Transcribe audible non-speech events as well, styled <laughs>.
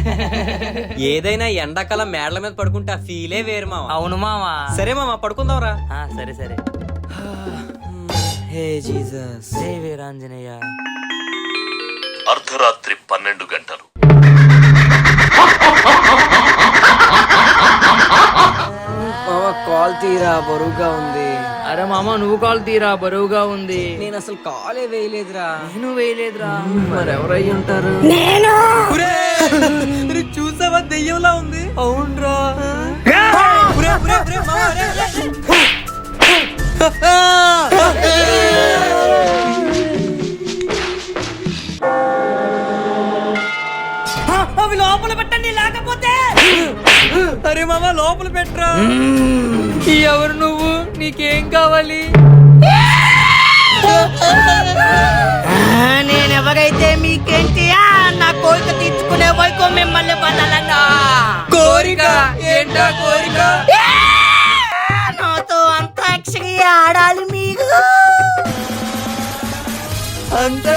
<laughs> ఏదైనా ఎండాకాలం మేడల మీద పడుకుంటే ఆ ఫీలే వేరు మామ అవును మావా. సరే మామ పడుకుందాంరా. ఆ, సరే సరే. Hey Jesus. జై వీరాంజనేయ. అర్ధరాత్రి పన్నెండు గంటలు. మామ కాల్ తీరా బరువుగా ఉంది. అరే మామ నువ్వు కాల్ తీరా బరువుగా ఉంది. నేను అసలు కాలే వేయలేదురా. నేను వేయలేదురా. మరి ఎవరై ఉంటారు? ఉంది అవునరా. అవి లోపల పెట్టండి లేకపోతే. అరే మామ లోపల పెట్టరా. ఎవరు నువ్వు? నీకేం కావాలి? నేను ఎవరైతే మీకేంటి ఏంటా కోరిక. నాతో అంతాక్షరి ఆడాలి మీరు. అంతా